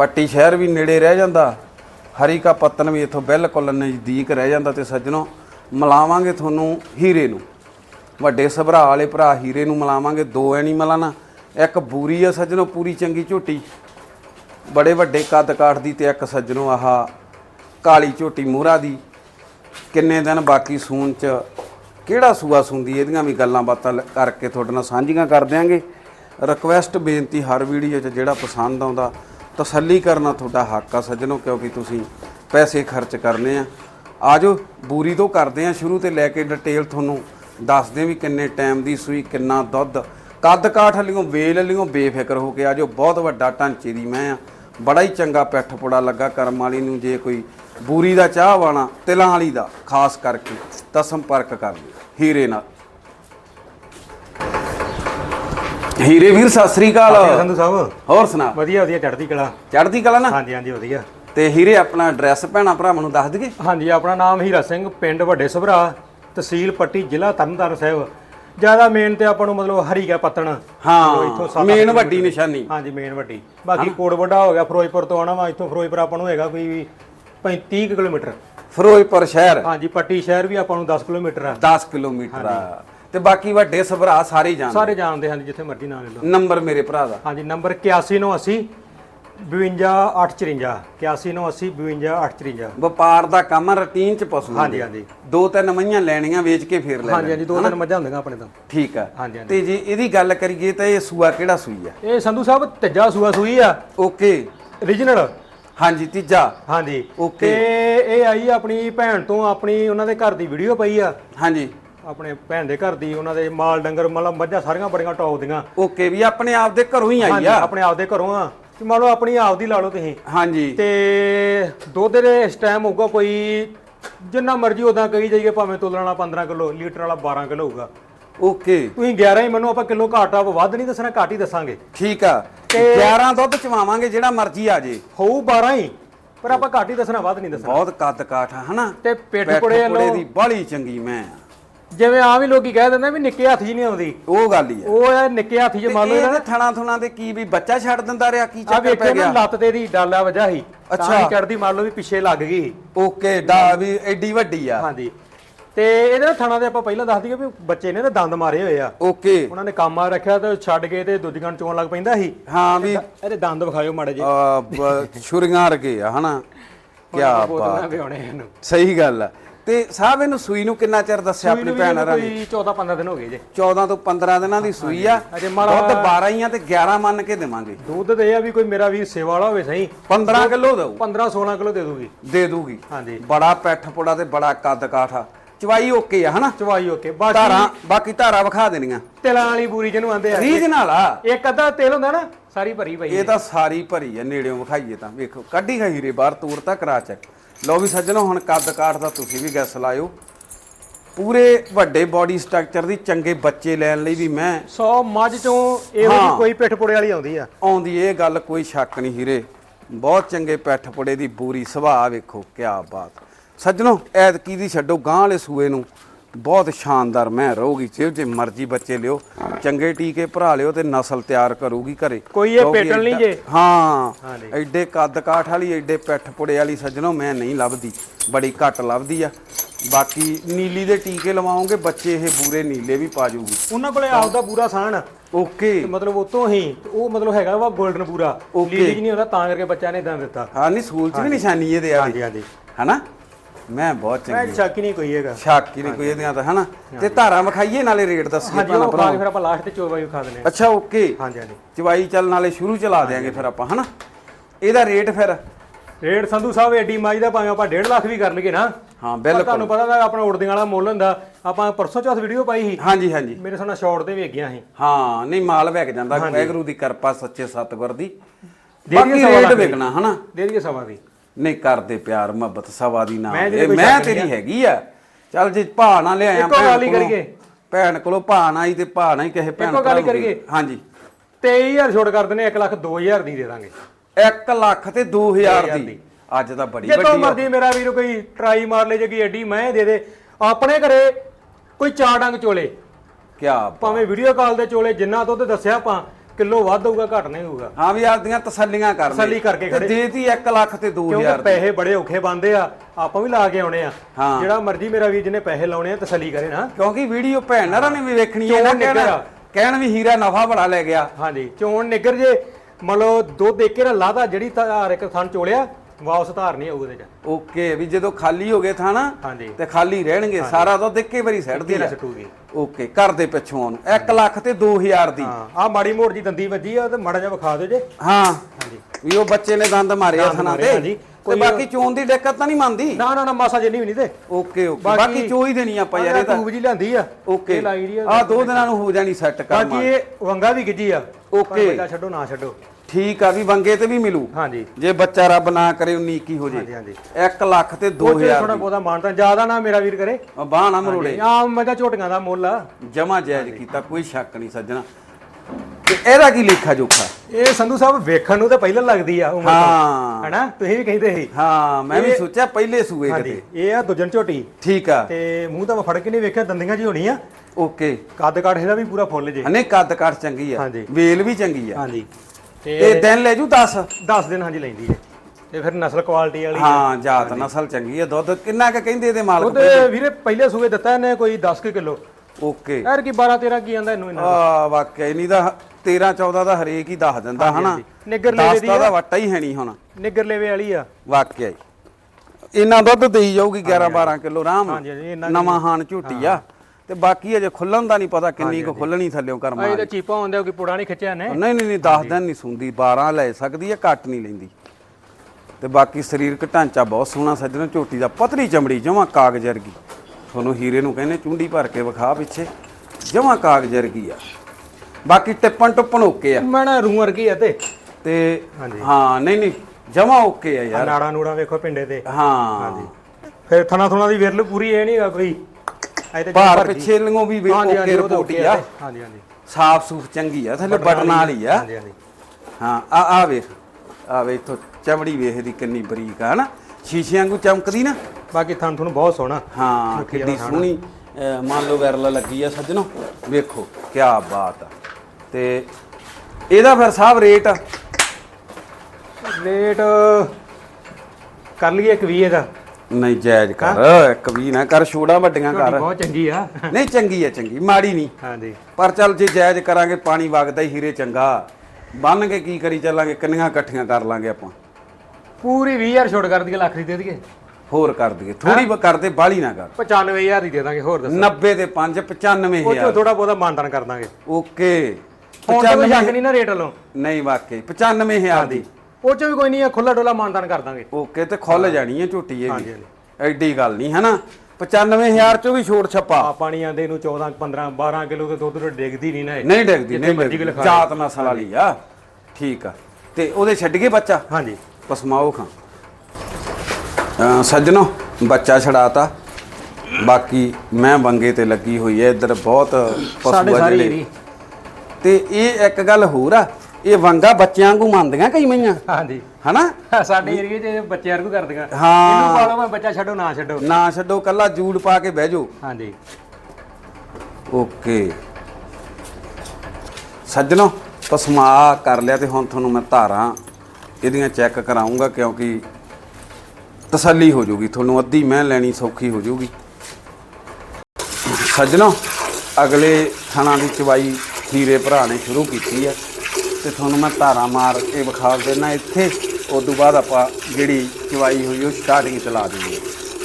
ਪੱਟੀ ਸ਼ਹਿਰ ਵੀ ਨੇੜੇ ਰਹਿ ਜਾਂਦਾ। ਹਰੀਕਾ ਪੱਤਨ ਵੀ ਇੱਥੋਂ ਬਿਲਕੁਲ ਨਜ਼ਦੀਕ ਰਹਿ ਜਾਂਦਾ ਤੇ ਸੱਜਣੋ, ਮਿਲਾਵਾਂਗੇ ਤੁਹਾਨੂੰ ਹੀਰੇ ਨੂੰ। ਵੱਡੇ ਸਭਰਾ ਵਾਲੇ ਭਰਾ ਹੀਰੇ ਨੂੰ ਮਿਲਾਵਾਂਗੇ, ਦੋ ਐਨੀਮਲਾਂ ਨਾਲ ਇੱਕ ਬੂਰੀ ਆ ਸੱਜਣੋ, ਪੂਰੀ ਚੰਗੀ ਝੋਟੀ। ਬੜੇ ਵੱਡੇ ਕੱਦ ਕਾਠ ਦੀ ਤੇ ਇੱਕ ਸੱਜਣੋ ਆਹ ਕਾਲੀ ਝੋਟੀ ਮੋਹਰਾ ਦੀ। ਕਿੰਨੇ ਦਿਨ ਬਾਕੀ ਸੂਣ ਚ ਕਿਹੜਾ ਸੂਆ ਸੁੰਦੀ, ਇਹਦੀਆਂ ਵੀ ਗੱਲਾਂ ਬਾਤਾਂ ਲ- ਕਰਕੇ ਤੁਹਾਡੇ ਨਾਲ ਸਾਂਝੀਆਂ ਕਰ ਦਿਆਂਗੇ। ਰਿਕਵੈਸਟ ਬੇਨਤੀ ਹਰ ਵੀਡੀਓ 'ਚ ਜਿਹੜਾ ਪਸੰਦ ਆਉਂਦਾ ਤਸੱਲੀ ਕਰਨਾ ਤੁਹਾਡਾ ਹੱਕ ਆ ਸੱਜਣੋ, ਕਿਉਂਕਿ ਤੁਸੀਂ ਪੈਸੇ ਖਰਚ ਕਰਨੇ ਆ। ਆਜੋ, ਬੂਰੀ ਤੋਂ ਕਰਦੇ ਆ ਸ਼ੁਰੂ ਤੇ ਲੈ ਕੇ ਡਿਟੇਲ ਤੁਹਾਨੂੰ ਦੱਸਦੇ ਵੀ ਕਿੰਨੇ ਟਾਈਮ ਦੀ ਸੂਈ, ਕਿੰਨਾ ਦੁੱਧ। ਕੱਦ ਕਾਠ ਲਿਓ ਵੇਲ ਲਿਓ ਬੇਫਿਕਰ ਹੋ ਕੇ ਆਜੋ, ਬਹੁਤ ਵੱਡਾ ਢਾਂਚੇ ਦੀ ਮੈਂ ਆ। ਬੜਾ ਹੀ ਚੰਗਾ ਪੈਠ ਪੁੜਾ ਲੱਗਾ ਕਰਮ ਵਾਲੀ ਨੂੰ, ਜੇ ਕੋਈ ਬੂਰੀ ਦਾ ਚਾਹ ਵਾਣਾ ਤਿਲਾਂ ਵਾਲੀ ਦਾ, ਖਾਸ ਕਰਕੇ ਤਾਂ ਸੰਪਰਕ ਕਰ ਲਿਓ ਹੀਰੇ ਨਾਲ। ਹੀਰੇ ਵੀਰ ਸਤਿ ਸ੍ਰੀ ਅਕਾਲ। ਸੰਧੂ ਸਾਹਿਬ। ਹੋਰ ਸੁਣਾ। ਵਧੀਆ ਵਧੀਆ ਚੜ੍ਹਦੀ ਕਲਾ। ਚੜ੍ਹਦੀ ਕਲਾ ਨਾ? ਹਾਂਜੀ ਹਾਂਜੀ ਵਧੀਆ। ਤੇ ਹੀਰੇ ਆਪਣਾ ਐਡਰੈਸ ਭੈਣਾ ਭਰਾਵਾਂ ਨੂੰ ਦੱਸ ਦਈਏ? ਹਾਂਜੀ ਆਪਣਾ ਨਾਮ ਹੀਰਾ ਸਿੰਘ ਪਿੰਡ ਵੱਡੇ ਸਭਰਾ ਤਹਿਸੀਲ ਪੱਟੀ ਜ਼ਿਲ੍ਹਾ ਤਰਨਤਾਰਨ ਸਾਹਿਬ। ਜ਼ਿਆਦਾ ਮੇਨ ਤੇ ਆਪਾਂ ਨੂੰ ਮਤਲਬ ਹਰੀਕਾ ਪੱਤਣ। ਹਾਂ ਮੇਨ ਵੱਡੀ ਨਿਸ਼ਾਨੀ। ਹਾਂਜੀ ਮੇਨ ਵੱਡੀ। ਬਾਕੀ ਕੋਟ ਵੱਡਾ ਹੋ ਗਿਆ ਫਿਰੋਜ਼ਪੁਰ ਤੋਂ ਆਉਣਾ ਵਾ ਇੱਥੋਂ ਫਿਰੋਜ਼ਪੁਰ ਆਪਾਂ ਨੂੰ ਹੈਗਾ ਕੋਈ 35 ਕੁ ਕਿਲੋਮੀਟਰ। ਫਿਰੋਜ਼ਪੁਰ ਸ਼ਹਿਰ? ਹਾਂਜੀ ਪੱਟੀ ਸ਼ਹਿਰ ਵੀ ਆਪਾਂ ਨੂੰ 10 ਕਿਲੋਮੀਟਰ ਆ। 10 ਕਿਲੋਮੀਟਰ ਆ। ਤੇ ਬਾਕੀ ਵੱਡੇ ਸਭਰਾ ਸਾਰੇ ਹੀ ਜਾਣਦੇ। ਸਾਰੇ ਜਾਣਦੇ ਹਾਂਜੀ ਜਿੱਥੇ ਮਰਜ਼ੀ ਨਾਂ ਲੈ ਲਓ। ਨੰਬਰ ਮੇਰੇ ਭਰਾ ਦਾ। ਹਾਂਜੀ ਨੰਬਰ 8180 52854 8180 52854 ਵਪਾਰ ਦਾ ਕੰਮ ਰੁਟੀਨ ਚ ਪਸ਼ੂ ਹਾਂਜੀ ਹਾਂਜੀ। ਦੋ ਤਿੰਨ ਮਈਆਂ ਲੈਣੀਆਂ ਵੇਚ ਕੇ ਫੇਰ ਲੈ ਹਾਂਜੀ ਹਾਂਜੀ ਦੋ ਤਿੰਨ ਮੱਝਾਂ ਹੁੰਦੀਆਂ ਆਪਣੇ ਤਾਂ। ਠੀਕ ਆ। ਹਾਂਜੀ, ਹਾਂਜੀ। ਤੇ ਜੇ ਇਹਦੀ ਗੱਲ ਕਰੀਏ ਤਾਂ ਇਹ ਸੂਆ ਕਿਹੜਾ ਸੂਈ ਆ? ਇਹ ਸੰਧੂ ਸਾਹਿਬ ਤੀਜਾ ਸੂਆ ਸੂਈ ਆ। ਓਕੇ। ਰੀਜਨਲ ਹਾਂਜੀ ਤੀਜਾ। ਹਾਂਜੀ। Okay. ਤੇ ਇਹ ਆਈ ਆਪਣੀ ਭੈਣ ਤੋਂ ਆਪਣੀ ਉਹਨਾਂ ਦੇ ਘਰ ਦੀ ਵੀਡੀਓ ਪਈ ਆ। ਹਾਂਜੀ। ਆਪਣੇ ਭੈਣ ਦੇ ਘਰ ਦੀ ਉਹਨਾਂ ਦੇ ਮਾਲ ਡੰਗਰ ਮਤਲਬ ਮੱਝਾਂ ਸਾਰੀਆਂ ਬੜੀਆਂ ਟੌਪ ਦੀਆਂ। ਓਕੇ ਵੀ ਆਪਣੇ ਆਪ ਦੇ ਘਰੋਂ ਹੀ ਆਈ ਹਾਂਜੀ ਆ। ਆਪਣੇ ਆਪ ਦੇ ਘਰੋਂ ਆ। ਤੇ ਮੰਨ ਲਓ ਆਪਣੀ ਆਪ ਦੀ ਲਾ ਲਓ ਤੁਸੀਂ। ਹਾਂਜੀ। ਤੇ ਦੁੱਧ ਦੇ ਇਸ ਟਾਈਮ ਹੋਊਗਾ ਕੋਈ ਜਿੰਨਾ ਮਰਜ਼ੀ ਉਦਾਂ ਕਹੀ ਜਾਈਏ ਭਾਵੇਂ ਤੋਲਣ ਵਾਲਾ 15 ਕਿਲੋ ਲੀਟਰ ਵਾਲਾ 12 ਕਿਲੋ ਹੋਊਗਾ। ਓਕੇ। ਤੁਸੀਂ 11 ਹੀ ਮੈਨੂੰ ਆਪਾਂ ਕਿਲੋ ਘਾਟ ਆ ਵੱਧ ਨਹੀਂ ਦੱਸਣਾ ਘੱਟ ਹੀ ਦੱਸਾਂਗੇ। ਠੀਕ ਆ। 11 ਦੁੱਧ ਚਵਾਵਾਂਗੇ ਜਿਹੜਾ ਮਰਜ਼ੀ ਆ ਜੇ। ਹੋਊ 12 ਹੀ ਪਰ ਆਪਾਂ ਘੱਟ ਹੀ ਦੱਸਣਾ ਵੱਧ ਨਹੀਂ ਦੱਸਣਾ। ਬਹੁਤ ਕੱਦ ਕਾਠ ਆ ਹਨਾ? ਤੇ ਪਿੱਠ ਪੁੜੇ ਦੀ ਬਾਲੀ ਚੰਗੀ ਮੈਂ ਆ। ਜਿਵੇਂ ਆਮ ਹੀ ਲੋਕੀ ਕਹਿ ਦਿੰਦੇ ਵੀ ਨਿੱਕੇ ਹੱਥ ਜੀ ਨਹੀਂ ਆਉਂਦੀ। ਉਹ ਗੱਲ ਹੀ ਆ। ਉਹ ਆ ਨਿੱਕੇ ਹੱਥ 'ਚ ਮੰਨ ਲਓ ਇਹਦੇ ਥਣਾ ਥੁਣਾ ਦੇ ਕੀ ਵੀ ਬੱਚਾ ਛੱਡ ਦਿੰਦਾ ਰਿਹਾ ਕੀ ਆ ਚੱਕਰ ਪੈ ਨਾ ਗਿਆ? ਲੱਤ ਤੇ ਦੀ ਡਾਲਾ ਵਜਾ ਸੀ। ਅੱਛਾ। ਤਾਂ ਹੀ ਚੜਦੀ ਮੰਨ ਲਓ ਵੀ ਪਿੱਛੇ ਲੱਗ ਗਈ ਓਕੇ ਦਾ ਵੀ ਐਡੀ ਵੱਡੀ ਆ। ਹਾਂਜੀ। ਤੇ ਇਹਦੇ ਥਣਾ ਦੇ ਆਪਾਂ ਪਹਿਲਾਂ ਦੱਸ ਦਈਏ ਵੀ ਬੱਚੇ ਨੇ ਨਾ ਦੰਦ ਮਾਰੇ ਹੋਏ ਆ। ਓਕੇ। ਉਹਨਾਂ ਨੇ ਕੰਮ ਆ ਰੱਖਿਆ ਤੇ ਛੱਡ ਕੇ ਤੇ ਦੂਜੀਆਂ ਨੂੰ ਚੋਣ ਲੱਗ ਪੈਂਦਾ ਸੀ। ਹਾਂ ਵੀ ਇਹਦੇ ਦੰਦ ਵਿਖਾਇਓ ਮਾੜੇ ਜੇ ਆ, ਬ- ਛੁਰੀਆਂ ਰਗੇ ਆ ਹਨਾ? ਕੀ ਬਾਤ। ਬੋਤਲਾਂ ਵਿਆਉਣੇ ਇਹਨੂੰ। ਸਹੀ ਗੱਲ ਆ। ਤੇ ਸਾਹਿਬ ਇਹਨੂੰ ਸੂਈ ਨੂੰ ਕਿੰਨਾ ਚਿਰ ਦੱਸਿਆ ਆਪਣੀ ਭੈਣ ਹਰਾਂ ਨੇ ਕੋਈ 14 15 ਦਿਨ ਹੋ ਗਏ ਜੇ। 14 ਤੋਂ 15 ਦਿਨਾਂ ਦੀ ਸੂਈ ਆ। ਦੁੱਧ 12 ਹੀ ਆ ਤੇ 11 ਮੰਨ ਕੇ ਦੇਵਾਂਗੇ। ਦੁੱਧ ਤੇ ਆ ਵੀ ਕੋਈ ਮੇਰਾ ਵੀਰ ਸੇਵਾ ਵਾਲਾ ਹੋਵੇ ਸਹੀ। 15 ਕਿਲੋ ਦਊ। 15 16 ਕਿਲੋ ਦੇ ਦੂਗੀ। ਦੇ ਦੂਗੀ। ਹਾਂਜੀ। ਬੜਾ ਪੈਠ ਪੁੜਾ ਤੇ ਬੜਾ ਕੱਦ ਕਾਠਾ। ਚਵਾਈ ਓਕੇ ਆ ਹਨਾ? ਚਵਾਈ ਓਕੇ। ਬਾਕੀ ਧਾਰਾਂ ਬਾਕੀ ਧਾਰਾਂ ਵਿਖਾ ਦੇਣੀਆਂ। ਤਿਲਾਂ ਵਾਲੀ ਬੂਰੀ ਜਿਹਨੂੰ ਆਂਦੇ ਆ। ਰੀਜ ਨਾਲ ਆ। ਇੱਕ ਅੱਧਾ ਤੇਲ ਹੁੰਦਾ ਨਾ ਸਾਰੀ ਭਰੀ ਪਈ ਇਹ ਤਾਂ ਸਾਰੀ ਭਰੀ ਆ ਨੇੜਿਓਂ ਵਿਖਾਈਏ ਤਾਂ। ਵੇਖੋ ਕੱਢੀ ਖਹੀਰੇ ਬਾਹਰ ਤੂਰ ਤਾਂ ਕਰਾ ਚੈੱਕ ਲਓ ਵੀ ਸੱਜਣੋ ਹੁਣ ਕੱਦ ਕਾਠ ਦਾ ਤੁਸੀਂ ਵੀ ਗੈਸ ਲਾਇਓ। ਪੂਰੇ ਵੱਡੇ ਬਾਡੀ ਸਟਰਕਚਰ ਦੀ ਚੰਗੇ ਬੱਚੇ ਲੈਣ ਲਈ ਵੀ ਮੈਂ 100 ਮੱਝ ਚੋਂ ਇਹੋ ਜਿਹੀ ਕੋਈ ਪਿੱਠ ਪੁੜੇ ਵਾਲੀ ਆਉਂਦੀ ਆ। ਆਉਂਦੀ ਇਹ ਗੱਲ ਕੋਈ ਸ਼ੱਕ ਨਹੀਂ ਹੀਰੇ। ਬਹੁਤ ਚੰਗੇ ਪੈਠ ਪੁੜੇ ਦੀ ਬੂਰੀ ਸੁਭਾਅ ਵੇਖੋ ਕਿਆ ਬਾਤ। ਸੱਜਣੋ ਐਤਕੀ ਦੀ ਛੱਡੋ ਗਾਂ ਵਾਲੇ ਸੂਏ ਨੂੰ। ਬਹੁਤ ਸ਼ਾਨਦਾਰ ਮੈਂ ਰਹੂਗੀ ਜੇ ਜੇ ਮਰਜ਼ੀ ਬੱਚੇ ਲਿਓ ਚੰਗੇ ਟੀਕੇ ਭਰਾ ਲਿਓ ਤੇ ਨਸਲ ਤਿਆਰ ਕਰੂਗੀ ਘਰੇ। ਕੋਈ ਇਹ ਕਿਉਂਕਿ ਪੇਟਣ ਨਹੀਂ ਜੇ। ਹਾਂ। ਐਡੇ ਕੱਦ ਕਾਠ ਵਾਲੀ ਐਡੇ ਪੈਠ ਪੁੜੇ ਵਾਲੀ ਸੱਜਣੋ ਮੈਂ ਨਹੀਂ ਲੱਭਦੀ। ਬੜੀ ਘੱਟ ਲੱਭਦੀ ਆ। ਬਾਕੀ ਨੀਲੀ ਦੇ ਟੀਕੇ ਲਵਾਓਗੇ ਬੱਚੇ ਇਹ ਬੂਰੇ ਨੀਲੇ ਵੀ ਪਾ ਜੂਗੀ। ਉਹਨਾਂ ਕੋਲੇ ਆਪਦਾ ਪੂਰਾ ਸਾਨ ਆ ਓਕੇ ਮਤਲਬ ਉਤੋਂ ਹੀ ਤੇ ਉਹ ਮਤਲਬ ਹੈਗਾ ਵਾ 골ਡਨ ਪੂਰਾ Okay. ਲੀਲੀ ਨਹੀਂ ਹੁੰਦਾ ਤਾਂ ਕਰਕੇ ਬੱਚਾ ਨੇ ਇਦਾਂ ਦਿੱਤਾ। ਹਾਂ ਨਹੀਂ ਸਕੂਲ 'ਚ ਵੀ ਨਿਸ਼ਾਨੀ ਇਹਦੇ ਆ ਹਾਂਜੀ ਹਾਂਜੀ ਹਨਾ? ਮੈਂ ਬਹੁਤ ਮੈਂ ਚੰਗੀ ਸ਼ੱਕ ਹੀ ਨਹੀਂ ਕੋਈ ਹੈਗਾ। ਸ਼ੱਕ ਹੀ ਨਹੀਂ ਕੋਈ ਇਹਦੀਆਂ ਤਾਂ ਹਨਾ? ਤੇ ਧਾਰਾਂ ਵਿਖਾਈਏ ਨਾਲੇ ਰੇਟ ਦੱਸੀਏ ਹਾਂਜੀ ਭੈਣਾਂ ਉਹ ਖਾ ਕੇ ਭਰਾਵਾਂ ਫਿਰ ਆਪਾਂ ਲਾਸਟ ਤੇ ਚੋਵਾਈ ਖਾ ਦਿੰਦੇ ਅੱਛਾ ਓਕੇ। ਹਾਂਜੀ ਹਾਂਜੀ। ਚਵਾਈ ਚੱਲ ਨਾਲੇ ਸ਼ੁਰੂ ਚਲਾ ਦੇਾਂਗੇ ਫਿਰ ਆਪਾਂ ਹਨਾ? ਇਹਦਾ ਰੇਟ ਫਿਰ? ਰੇਟ ਸੰਧੂ ਸਾਹਿਬ ਏਡੀ ਮਾਈ ਦਾ ਭਾਵੇਂ ਆਪਾਂ 1.5 ਲੱਖ ਵੀ ਕਰ ਲਈਏ ਨਾ। ਹਾਂ ਪਰ ਬਿਲਕੁਲ। ਤੁਹਾਨੂੰ ਪਤਾ ਦਾ ਆਪਣਾ ਉੜਦਿਆਂ ਵਾਲਾ ਮੁੱਲ ਹੁੰਦਾ। ਆਪਾਂ ਪਰਸੋਂ ਚੌਥ ਵੀਡੀਓ ਪਾਈ ਸੀ। ਹਾਂਜੀ ਹਾਂਜੀ। ਮੇਰੇ ਸਾਹਮਣੇ ਸ਼ਾਰਟ ਦੇ ਵੀ ਹੈਗੀਆਂ ਸੀ। ਹਾਂ ਨਹੀਂ ਮਾਲ ਵਿਕ ਜਾਂਦਾ। ਵੈਗਰੂ ਦੀ ਕਿਰਪਾ ਸੱਚੇ ਸਤਗੁਰ ਦੀ। ਬਾਕੀ ਸਵਾ ਰੇਟ ਲੱਖ ਦੀ। ਵਿਕਣਾ ਹਨਾ? ਦੇ ਦਈਏ ਸਵਾ ਦੀ। ਨਹੀਂ ਕਰਦੇ ਪਿਆਰ ਮੁਹੱਬਤ ਸਵਾ ਦੀ ਨਾ ਮੈਂ ਕੋਈ ਮੈਂ ਸ਼ੱਕ ਨਹੀਂ ਤੇਰੀ ਹੈਗੀ ਆ ਚੱਲ ਜੇ ਭਾ ਨਾ ਲਿਆਇਆ ਇੱਕੋ ਗੱਲ ਹੀ ਕੋਲੋਂ- ਕਰੀਏ। ਭੈਣ ਕੋਲੋਂ ਭਾ ਨਾ ਆਈ ਤੇ ਭਾ ਨਾ ਹੀ ਕਹੇ ਭੈਣ ਇੱਕੋ ਗੱਲ ਹੀ ਭਰਾ ਨੂੰ ਕਰੀਏ। ਦੇ। ਹਾਂਜੀ 23000 ਛੋੜ ਕਰ ਦਿੰਦੇ 1 ਲੱਖ 2000 ਦੀ ਦੇ ਦਾਂਗੇ 1 ਲੱਖ ਤੇ 2000 ਹਜ਼ਾਰ ਦੀ। ਅੱਜ ਤਾਂ ਬੜੀ ਵੱਡੀ ਆ। ਮਰਜ਼ੀ ਮੇਰਾ ਵੀਰ ਕੋਈ ਟਰਾਈ ਮਾਰ ਲੇ ਜੇ ਕੋਈ ਐਡੀ ਮੈਂ ਦੇ ਦੇ ਆਪਣੇ ਘਰੇ ਕੋਈ ਚਾਰ ਡੰਗ ਚੋਲੇ ਕਿਆ ਭਾਵੇਂ ਵੀਡੀਓ ਕਾਲ ਦੇ ਚੋਲੇ ਜਿੰਨਾ ਦੁੱਧ ਦੱਸਿਆ ਆਪਾਂ ਕਿਲੋ ਵੱਧ ਹੋਊਗਾ ਘੱਟ ਨਹੀਂ ਹੋਊਗਾ ਹਾਂ ਵੀ ਆਪਦੀਆਂ ਤਸੱਲੀਆਂ ਕਰ। ਤਸੱਲੀ ਕਰਕੇ ਤੇ ਖੜੇ। ਦੇਤੀ 1 ਲੱਖ ਤੇ 2000 ਕਿਉਂਕਿ ਪੈਸੇ ਬੜੇ ਔਖੇ ਬੰਦੇ ਆ ਆਪਾਂ ਵੀ ਲਾ ਕੇ ਆਉਣੇ ਆ ਹਾਂ। ਜਿਹੜਾ ਮਰਜ਼ੀ ਮੇਰਾ ਵੀਰ ਜਿਹਨੇ ਪੈਸੇ ਲਾਉਣੇ ਆ ਤਸੱਲੀ ਕਰੇ ਨਾ ਕਿਉਂਕਿ ਵੀਡੀਓ ਭੈਣਾਂ ਨੇ ਵੀ ਵੇਖਣੀ ਹੈ ਚੋਣ ਨਾ ਨਿੱਘਰ ਕਹਿਣਾ ਵੀ ਹੀਰਾ ਨਫਾ ਬੜਾ ਲੈ ਗਿਆ ਹਾਂਜੀ ਚੋਣ ਨਿੱਗਰ ਜੇ ਮੰਨ ਲਓ ਦੁੱਧ ਇੱਕ ਨਾ ਲਾਦਾ ਜਿਹੜੀ ਧਾਰ ਇੱਕ ਥਣ ਚੋਲਿਆ ਵਾਪਸ ਧਾਰ ਨਹੀਂ ਆਊ ਉਹਦੇ ਚ। ਓਕੇ ਵੀ ਜਦੋਂ ਖਾਲੀ ਹੋ ਗਏ ਥਾਣਾ ਹਾਂਜੀ। ਤੇ ਖਾਲੀ ਰਹਿਣਗੇ ਸਾਰਾ ਦੁੱਧ ਇੱਕੇ ਵਾਰੀ ਸੱਟਦੀ ਤੇਰਾ ਆ। ਸਟੂਗੀ। ਓਕੇ ਘਰ ਦੇ ਪਿੱਛੋਂ ਉਹਨੂੰ 1 ਲੱਖ ਤੇ 2000 ਦੀ। ਹਾਂ ਆ ਮਾੜੀ ਮੋੜ ਜੀ ਦੰਦੀ ਵੱਜੀ ਆ ਤੇ ਮਾੜਾ ਜਿਹਾ ਵਿਖਾ ਦਿਓ ਜੇ। ਹਾਂ ਹਾਂਜੀ। ਵੀ ਉਹ ਬੱਚੇ ਨੇ ਦੰਦ ਮਾਰੇ ਆ ਦੰਦ ਥਣਾ ਮਾਰੇ, ਤੇ। ਹਾਂਜੀ। ਤੇ ਕੋਈ ਬਾਕੀ ਚੋਣ ਦੀ ਦਿੱਕਤ ਤਾਂ ਨਹੀਂ ਮੰਨਦੀ? ਨਾ ਨਾ ਨਾ ਮਾਸਾ ਜਿੰਨੀ ਵੀ ਨਹੀਂ ਤੇ। Okay okay. ਬਾਕੀ- ਬਾਕੀ ਚੋ ਹੀ ਦੇਣੀ ਆਪਾਂ ਯਾਰ ਇਹ ਤਾਂ। ਟੂਬ ਜੀ ਲਿਆਂਦੀ ਆ। ਓਕੇ। ਇਹ ਲਾਈ ਦੀ ਆ। ਆ ਦੋ ਦਿਨਾਂ ਨੂੰ ਹੋ ਜਾਣੀ ਸੈੱਟ ਕਰ ਬਾਕੀ ਇਹ ਵੰਗਾ ਵੀ ਗਿੱਜੀ ਆ। ਓਕੇ। ਬੱਚਾ ਛੱਡੋ ਨਾ ਛੱਡੋ। ਠੀਕ ਆ ਵੀ ਵੰਗੇ ਤੇ ਵੀ ਮਿਲੂ। ਹਾਂਜੀ। ਜੇ ਬੱਚਾ ਰੱਬ ਨਾ ਕਰੇ 19 ਕੀ ਹੋ ਜੇ। ਹਾਂਜੀ ਹਾਂਜੀ। 1 ਲੱਖ ਤੇ ਉਹ 2000 ਥੋੜਾ ਬਹੁਤਾ ਮਾਨਤਾ ਜ਼ਿਆਦਾ ਨਾ ਮੇਰਾ ਵੀਰ ਕਰੇ। ਬਾਹ ਨਾ ਮਰੋੜੇ ਆਮ ਮੈਂ ਤਾਂ ਝੋਟੀਆਂ ਦਾ ਮੁੱਲ ਆ। ਜਮਾ ਜਾਇਜ਼ ਕੀਤਾ ਕੋਈ ਸ਼ੱਕ ਨਹੀਂ ਸੱਜਣਾ। ਤੇ ਇਹਦਾ ਕੀ ਲੇਖਾ ਜੋਖਾ? ਇਹ ਸੰਧੂ ਸਾਹਿਬ ਵੇਖਣ ਨੂੰ ਤਾਂ ਪਹਿਲਾਂ ਲੱਗਦੀ ਆ ਉਮਰ ਹਾਂ। ਹੈਨਾ? ਤੁਸੀਂ ਵੀ ਕਹਿੰਦੇ ਸੀ। ਹਾਂ ਮੈਂ ਵੀ ਸੋਚਿਆ ਪਹਿਲੇ ਸੂਏ ਹਾਂਜੀ। ਕਿਤੇ ਇਹ ਆ ਦੁਜਨ ਝੋਟੀ। ਠੀਕ ਆ। ਤੇ ਮੂੰਹ ਤਾਂ ਮੈਂ ਫੜ ਕੇ ਨਹੀਂ ਵੇਖਿਆ ਦੰਦੀਆਂ ਜੀ ਹੋਣੀ ਆ। ਓਕੇ। ਕੱਦ ਕਾਠ ਇਹਦਾ ਵੀ ਪੂਰਾ ਫੁੱਲ ਜੇ। ਹਨੇ ਕੱਦ ਕੱਟ ਚੰਗੀ ਆ। ਹਾਂਜੀ। ਵੇਲ ਵੀ ਚੰਗੀ ਆ। ਹਾਂਜੀ। ਤੇ ਦਿਨ ਲੈ ਜੂ 10 10 ਦਿਨ ਹਾਂਜੀ ਲੈਂਦੀ ਹੈ। ਤੇ ਫਿਰ ਨਸਲ ਕੁਆਲਿਟੀ ਵਾਲੀ ਹਾਂ ਜਾਤ ਨਸਲ ਚੰਗੀ ਆ ਦੁੱਧ ਕਿੰਨਾ ਕ ਕਹਿੰਦੇ ਇਹਦੇ ਮਾਲਕ ਉਹਦੇ ਵੀਰੇ ਪਹਿਲੇ ਸੂਏ ਦਿੱਤਾ ਇਹਨੇ ਕੋਈ 10 ਕਿਲੋ। ਓਕੇ। ਯਾਰ ਕੀ 12 13 ਕੀ ਆਂਦਾ ਇਹਨੂੰ ਇਹਨਾਂ ਆ ਵਾਕਿਆ ਨਹੀਂ ਦਾ 13 14 ਦਾ ਹਰੇਕ ਹੀ ਦੱਸ ਦਿੰਦਾ ਹਨਾ। ਨਿੱਗਰ ਲੇਵੇ ਦੀ ਦਾ ਵੱਟਾ ਹੀ ਹੈ ਨਹੀਂ ਹੁਣ। ਨਿੱਗਰ ਲੇਵੇ ਵਾਲੀ ਆ। ਵਾਕਿਆ ਹੀ। ਇੰਨਾ ਦੁੱਧ ਦੇਈ ਜਾਊਗੀ 11 12 ਕਿਲੋ ਆਰਾਮ। ਨਵਾਂ ਹਾਨ ਝੂਟੀ ਆ। ਤੇ ਬਾਕੀ ਅਜੇ ਖੁੱਲਣ ਦਾ ਨਹੀਂ ਪਤਾ ਕਿੰਨੀ ਕੁ ਖੁੱਲਣੀ ਥੱਲਿਓਂ ਕਰਮਾ ਆ ਇਹਦਾ ਚੀਪਾ ਹੁੰਦਾ ਕੋਈ ਪੁੜਾ ਨਹੀਂ ਖਿੱਚਿਆ ਨੇ? ਨਹੀਂ ਨਹੀਂ ਨਹੀਂ 10 ਦਿਨ ਨਹੀਂ ਸੁੰਦੀ 12 ਲੈ ਸਕਦੀ ਹੈ ਘੱਟ ਨਹੀਂ ਲੈਂਦੀ। ਤੇ ਬਾਕੀ ਸਰੀਰਕ ਢਾਂਚਾ ਬਹੁਤ ਸੋਹਣਾ ਸੱਜਣਾ ਝੋਟੀ ਦਾ ਪਤਲੀ ਚਮੜੀ ਜਮਾ ਕਾਗਜ਼ ਵਰਗੀ ਤੁਹਾਨੂੰ ਹੀਰੇ ਨੂੰ ਕਹਿੰਦੇ ਚੁੰਡੀ ਭਰ ਕੇ ਵਿਖਾ ਪਿੱਛੇ। ਜਮਾ ਕਾਗਜ਼ ਵਰਗੀ ਆ। ਬਾਕੀ ਟਿੱਪਣ ਟੁੱਪਣ ਓਕੇ ਆ। ਮੈਂ ਨਾ ਰੂ ਵਰਗੀ ਆ ਤੇ। ਤੇ ਹਾਂਜੀ। ਹਾਂ ਨਹੀਂ ਨਹੀਂ ਜਮਾ ਓਕੇ ਆ ਯਾਰ। ਨਾੜਾ ਨੂੜਾ ਵੇਖੋ ਪਿੰਡੇ ਤੇ। ਹਾਂ। ਫਿਰ ਥਣਾ ਥੁਣਾ ਦੀ ਵਿਰਲ ਪੂਰੀ ਇਹ ਨਹੀਂਗਾ ਕੋਈ ਐ ਤੇ ਭਾਰ ਪਿੱਛੇ ਲੰਗੋਂ ਵੀ ਵੇ- ਓਕੇ ਰਿਪੋਰਟ ਹੀ ਆ। ਹਾਂਜੀ ਹਾਂਜੀ। ਸਾਫ਼ ਸੂਫ ਚੰਗੀ ਆ ਥੱਲੇ ਬਟਨ ਵਾਲੀ ਆ। ਹਾਂਜੀ ਹਾਂਜੀ। ਹਾਂ ਆ ਆ ਵੇਖ ਆ ਵੇਖ ਇੱਥੋਂ ਚਮੜੀ ਵੇਖਦੀ ਕਿੰਨੀ ਬਰੀਕ ਆ ਹਨਾ? ਸ਼ੀਸ਼ੇ ਵਾਂਗੂ ਚਮਕਦੀ ਨਾ। ਬਾਕੀ ਥਣ ਤੁਹਾਨੂੰ ਬਹੁਤ ਸੋਹਣਾ। ਹਾਂ ਵਾਲਾ ਸੋਹਣੀ ਮੰਨ ਲਓ ਵਿਰਲ ਲੱਗੀ ਆ ਸੱਜਣੋ। ਵੇਖੋ ਕੀ ਬਾਤ ਆ। ਤੇ ਇਹਦਾ ਫਿਰ ਸਾਹਿਬ ਰੇਟ ਰੇਟ ਕਰ ਲਈਏ ਇੱਕ 20 ਦਾ ਨਹੀਂ ਜਾਇਜ਼ ਕਰ। ਇੱਕ ਵੀ ਨਾ ਕਰ ਛੋੜਾ ਵੱਡੀਆਂ ਤੁਹਾਡੀ ਕਰ। ਬਹੁਤ ਚੰਗੀ ਆ। ਨਹੀਂ ਚੰਗੀ ਹੈ ਚੰਗੀ। ਮਾੜੀ ਨਹੀਂ। ਹਾਂਜੀ। ਪਰ ਚੱਲ ਜੇ ਜਾਇਜ਼ ਕਰਾਂਗੇ ਪਾਣੀ ਵਗਦਾ ਹੀ ਹੀਰੇ ਚੰਗਾ। ਬੰਨ ਕੇ ਕੀ ਕਰੀ ਚੱਲਾਂਗੇ ਕਿੰਨੀਆਂ ਇਕੱਠੀਆਂ ਕਰ ਲਾਂਗੇ ਆਪਾਂ। ਪੂਰੀ 20000 ਛੋਟ ਕਰ ਦਈਏ ਲੱਖ ਦੀ ਦੇ ਦਈਏ। ਹੋਰ ਕਰ ਦਈਏ। ਥੋੜੀ ਕਰਦੇ ਬਾਲੀ ਨਾ ਕਰ। 95000 ਦੀ ਦੇ ਦਾਂਗੇ ਹੋਰ ਦੱਸੋ। 90 ਤੇ 5 ਉਹ ਚੋਂ 95000 ਥੋੜਾ ਬਹੁਤਾ ਮਾਨਦਾਨ ਕਰ ਦਾਂਗੇ। ਓਕੇ। ਹੁਣ ਤਾਂ ਕੋਈ ਸ਼ੱਕ ਨਹੀਂ ਨਾ ਰੇਟ ਵੱਲੋਂ। ਨਹੀਂ ਵਾਕਈ। 95000 ਦੀ। ਉਹ ਚ ਵੀ ਕੋਈ ਨਹੀਂ ਆ ਖੁੱਲਾ ਡੋਲਾ ਮਾਨਦਾਨ ਕਰ ਦਾਂਗੇ। ਓਕੇ ਤੇ ਖੁੱਲ ਜਾਣੀ ਹੈ ਝੋਟੀ ਇਹ ਹਾਂਜੀ, ਵੀ। ਹਾਂਜੀ। ਐਡੀ ਗੱਲ ਨਹੀਂ ਹੈ ਨਾ 95000 ਚੋਂ ਵੀ ਛੋੜ ਛੱਪਾ। ਆ ਪਾਣੀ ਆਂਦੇ ਨੂੰ 14 15 12 ਕਿਲੋ ਤੇ ਦੁੱਧ ਤੇ ਡਿੱਗਦੀ ਨਹੀਂ ਨਾ ਇਹ। ਨਹੀਂ ਡਿੱਗਦੀ ਜਿੱਥੇ ਨਹੀਂ ਮਰਜ਼ੀ ਡਿੱਗਦੀ। ਲਿਖਾ ਜਾਤ ਨਸਲ ਵਾਲੀ ਆ। ਠੀਕ ਆ। ਤੇ ਉਹਦੇ ਛੱਡ ਗਏ ਬੱਚਾ? ਹਾਂਜੀ। ਪਸਮਾਓ ਖਾਂ। ਅਹ ਸੱਜਣੋ ਬੱਚਾ ਛੜਾਤਾ। ਬਾਕੀ ਮੈਂ ਬੰਗੇ ਤੇ ਲੱਗੀ ਹੋਈ ਹੈ ਇੱਧਰ ਬਹੁਤ ਪਸ਼ੂ ਸਾਡੇ ਆ ਸਾਰੇ ਜਿਹੜੇ। ਤੇ ਇਹ ਇੱਕ ਗੱਲ ਹੋਰ ਆ ਇਹ ਵੰਗਾ ਬੱਚਿਆਂ ਵਾਂਗੂ ਮੰਨਦੀਆਂ ਕਈ ਮਈਆਂ? ਹਾਂਜੀ। ਹਨਾ? ਸਾਡੇ ਏਰੀਏ 'ਚ ਬੱਚਿਆਂ ਨੂੰ ਕਰਦੀਆਂ। ਹਾਂ। ਇਹਨੂੰ ਪਾਲੋ ਮੈਂ ਬੱਚਾ ਛੱਡੋ ਨਾ ਛੱਡੋ। ਨਾ ਛੱਡੋ ਕੱਲਾ ਜੂੜ ਪਾ ਕੇ ਬਹਿ ਜਾਓ। ਹਾਂਜੀ। ਓਕੇ। ਸੱਜਣੋ ਪਸਮਾ ਕਰ ਲਿਆ ਤੇ ਹੁਣ ਤੁਹਾਨੂੰ ਮੈਂ ਧਾਰਾਂ ਇਹਦੀਆਂ ਚੈੱਕ ਕਰਾਉਂਗਾ ਕਿਉਂਕਿ ਤਸੱਲੀ ਹੋ ਜਾਊਗੀ। ਤੁਹਾਨੂੰ ਅੱਧੀ ਮੈਂ ਲੈਣੀ ਸੌਖੀ ਹੋ ਜਾਊਗੀ। ਸੱਜਣੋ ਅਗਲੇ ਥਣਾ ਦੀ ਚਵਾਈ ਹੀਰੇ ਭਰਾ ਨੇ ਸ਼ੁਰੂ ਕੀਤੀ ਹੈ। ਤੇ ਤੁਹਾਨੂੰ ਮੈਂ ਧਾਰਾਂ ਮਾਰ ਕੇ ਵਿਖਾ ਦੇਣਾ ਇੱਥੇ। ਉਸ ਤੋਂ ਬਾਅਦ ਆਪਾਂ ਜਿਹੜੀ ਚਵਾਈ ਹੋਈ ਉਹ ਸਟਾਰਟਿੰਗ ਚਲਾ ਦੇਣੀ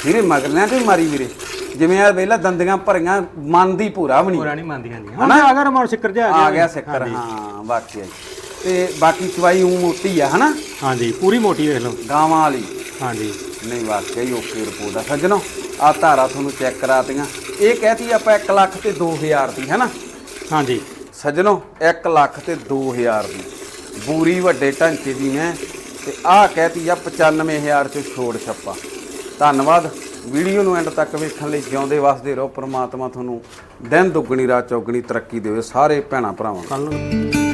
ਵੀਰੇ ਮਗਰਲਿਆਂ ਤੇ ਵੀ ਮਾਰੀ ਵੀਰੇ। ਜਿਵੇਂ ਆ ਵੇਲਾ ਦੰਦੀਆਂ ਭਰੀਆਂ ਮਨ ਦੀ ਪੂਰਾ ਬਣੀ। ਪੂਰਾ ਨਹੀਂ ਮੰਨਦੀ ਹਾਂਜੀ ਹਾਂ ਆ ਗਿਆ ਰਮਾਨ ਸਿੱਕਰ ਜਾ ਆ ਗਿਆ। ਸਿੱਕਰ ਹਾਂ ਵਾਕਿਆ ਹੀ। ਤੇ ਬਾਕੀ ਚਵਾਈ ਉਹ ਮੋਟੀ ਆ ਹਨਾ? ਹਾਂਜੀ ਪੂਰੀ ਮੋਟੀ ਵੇਖ ਲਓ। ਗਾਵਾਂ ਵਾਲੀ। ਹਾਂਜੀ। ਨਹੀਂ ਵਾਕਿਆ ਹੀ ਓਕੇ ਰਿਪੋਰਟ ਆ। ਸੱਜਣੋ ਆ ਧਾਰਾ ਤੁਹਾਨੂੰ ਚੈੱਕ ਕਰਾਤੀਆਂ ਇਹ ਕਹਿਤੀ ਆਪਾਂ 1 ਲੱਖ ਤੇ 2000 ਦੀ ਹਨਾ? ਹਾਂਜੀ। ਸੱਜਣੋ 1 ਲੱਖ ਤੇ 2000 ਦੀ। ਬੂਰੀ ਵੱਡੇ ਢਾਂਚੇ ਦੀ ਮੈਂ ਤੇ ਆਹ ਕਹਿਤੀ ਆ 95000 ਚ ਛੋੜ ਛੱਪਾ। ਧੰਨਵਾਦ। ਵੀਡੀਓ ਨੂੰ ਐਂਡ ਤੱਕ ਵੇਖਣ ਲਈ ਜਿਉਂਦੇ ਵਸਦੇ ਰਹੋ। ਪ੍ਰਮਾਤਮਾ ਤੁਹਾਨੂੰ ਦਿਨ ਦੁੱਗਣੀ, ਰਾਤ ਚੌਗਣੀ ਤਰੱਕੀ ਦੇਵੇ। ਸਾਰੇ ਭੈਣਾਂ ਭਰਾਵਾਂ ਨੂੰ।